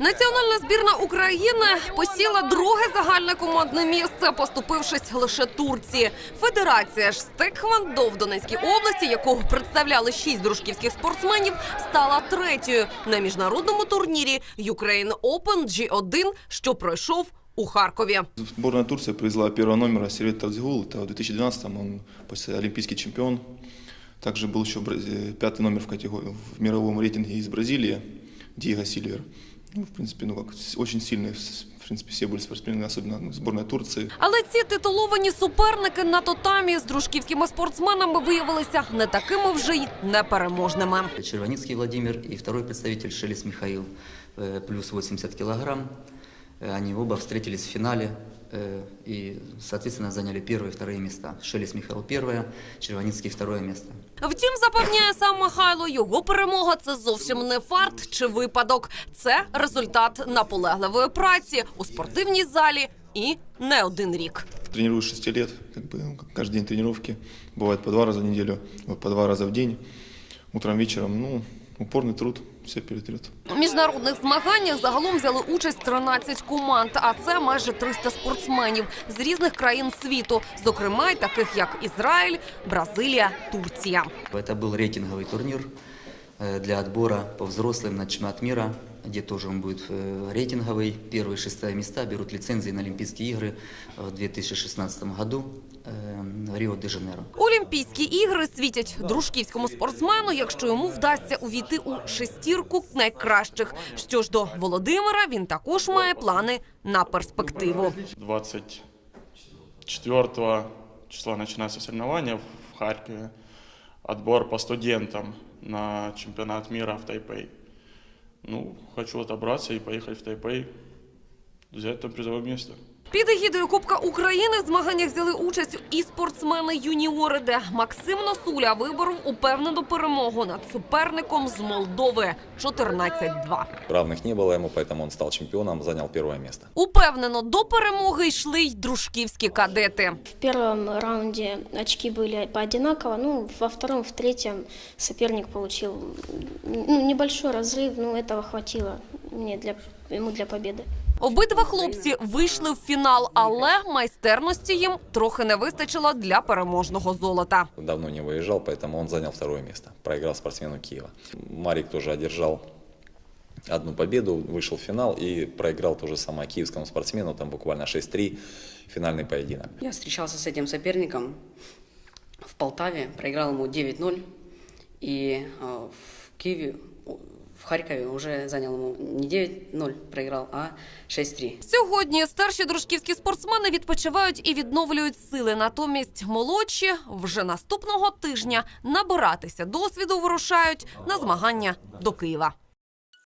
Національна збірна України посіла друге загальне командне місце, поступившись лише Турції. Федерація ж з Текхвондо в Донецькій області, яку представляли шість дружківських спортсменів, стала третьою на міжнародному турнірі Ukraine Open G1, що пройшов у Харкові. Сборная Турции привезла первого номера Сервет Тавзигул. Это в 2012-м он после олимпийский чемпион. Также был еще бра- э, пятый номер в, категории, в мировом рейтинге из Бразилии, Диего Сильвер. Ну, в принципе, ну как, с- очень сильные, с- в принципе, все были спортсмены, особенно ну, сборная Турции. Але ці титуловані суперники на татамі з дружківськими спортсменами виявилися не такими вже й непереможними. Червоницкий Владимир и второй представитель Шелест Михаил, э, плюс 80 килограмм. Э, Они оба встретились в финале э, и, соответственно, заняли первые и вторые места. Шелест Михаил первое, Червоницкий второе место. Втім, запевняє сам Михайло, його перемога це зовсім не фарт чи випадок. Це результат наполегливої праці у спортивній залі і не один рік. Тренируюсь 6 лет, как бы ну, как каждый день тренировки. Бывает по два раза в неделю, вот по два раза в день. Утром, вечером, ну, упорный труд, все перетрет. У міжнародних змаганнях загалом взяли участь 13 команд, а це майже 300 спортсменів з різних країн світу, зокрема й таких як Ізраїль, Бразилія, Турція. Это был рейтинговый турнир э, для отбора по взрослым на чемпионат мира, где тоже он будет э, рейтинговый. Первые шестые места берут лицензии на Олимпийские игры в 2016 году э, в Рио-де-Жанейро. Олімпійські ігри світять дружківському спортсмену, якщо йому вдасться увійти у шестірку найкращих. Що ж до Володимира, він також має плани на перспективу. 24 числа начинаются соревнования в Харькове. Отбор по студентам на чемпионат мира в Тайпей. Ну, хочу отобраться и поехать в Тайпей, взять там призовое место. Під егідою Кубка України в змаганнях взяли участь і спортсмени-юніори, де Максим Носуля виборов упевнену перемогу над суперником з Молдови 14-2. Равных не было ему, поэтому он стал чемпионом, занял первое место. Упевнено до перемоги йшли й дружківські кадети. В первом раунде очки были по одинаково, ну, во втором, в третьем соперник получил ну, небольшой разрыв, но этого хватило мне для, ему для победы. Обидва хлопці вийшли в фінал, але майстерності їм трохи не вистачило для переможного золота. Давно не выезжал, поэтому он занял второе место. Проиграл спортсмену Киева. Марик тоже одержал одну победу, вышел в финал и проиграл то же самое киевскому спортсмену, там буквально 6-3, финальный поединок. Я встречался с этим соперником в Полтаве, проиграл ему 9-0, и э, в Киеве, о, в Харкові вже занял ему не 9-0 проиграл, а 6-3. Сьогодні старші дружківські спортсмени відпочивають і відновлюють сили. Натомість молодші вже наступного тижня набиратися досвіду вирушають на змагання до Києва.